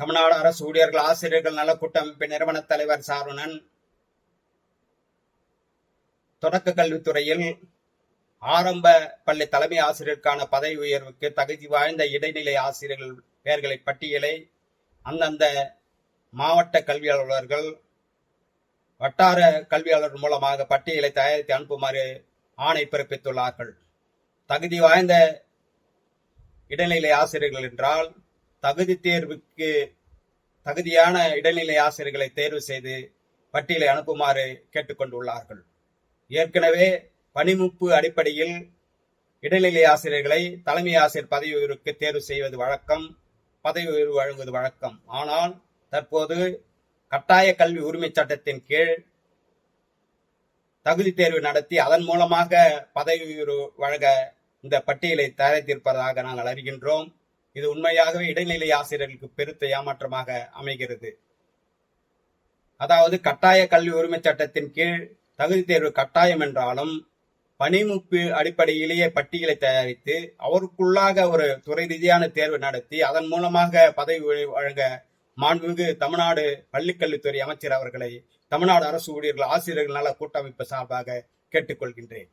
தமிழ்நாடு அரசு ஊழியர்கள் ஆசிரியர்கள் நல கூட்டமைப்பு நிறுவன தலைவர் சாருணன். தொடக்க கல்வித்துறையில் ஆரம்ப பள்ளி தலைமை ஆசிரியருக்கான பதவி உயர்வுக்கு தகுதி வாய்ந்த இடைநிலை ஆசிரியர்கள் பெயர்களை பட்டியலை அந்தந்த மாவட்ட கல்வி அலுவலர்கள் வட்டார கல்வியாளர் மூலமாக பட்டியலை தயாரித்து அனுப்புமாறு ஆணை பிறப்பித்துள்ளார்கள். தகுதி வாய்ந்த இடைநிலை ஆசிரியர்கள் என்றால் தகுதி தேர்வுக்கு தகுதியான இடைநிலை ஆசிரியர்களை தேர்வு செய்து பட்டியலை அனுப்புமாறு கேட்டுக்கொண்டுள்ளார்கள். ஏற்கனவே பணிமுப்பு அடிப்படையில் இடைநிலை ஆசிரியர்களை தலைமை ஆசிரியர் பதவி உயர்வுக்கு தேர்வு செய்வது வழக்கம் பதவி உயர்வு வழங்குவது வழக்கம். ஆனால் தற்போது கட்டாய கல்வி உரிமை சட்டத்தின் கீழ் தகுதி தேர்வு நடத்தி அதன் மூலமாக பதவி உயர்வு வழங்க இந்த பட்டியலை தயாரித்திருப்பதாக நாங்கள் அறிகின்றோம். இது உண்மையாகவே இடைநிலை ஆசிரியர்களுக்கு பெருத்த ஏமாற்றமாக அமைகிறது. அதாவது கட்டாய கல்வி உரிமை சட்டத்தின் கீழ் தகுதி தேர்வு கட்டாயம் என்றாலும் பணிமுப்பு அடிப்படையிலேயே பட்டியலை தயாரித்து அவருக்குள்ளாக ஒரு துறை ரீதியான தேர்வு நடத்தி அதன் மூலமாக பதவி வழங்க மாண்புமிகு தமிழ்நாடு பள்ளிக்கல்வித்துறை அமைச்சர் அவர்களை தமிழ்நாடு அரசு ஊழியர்கள் ஆசிரியர்கள் நல கூட்டமைப்பு சார்பாக கேட்டுக்கொள்கின்றேன்.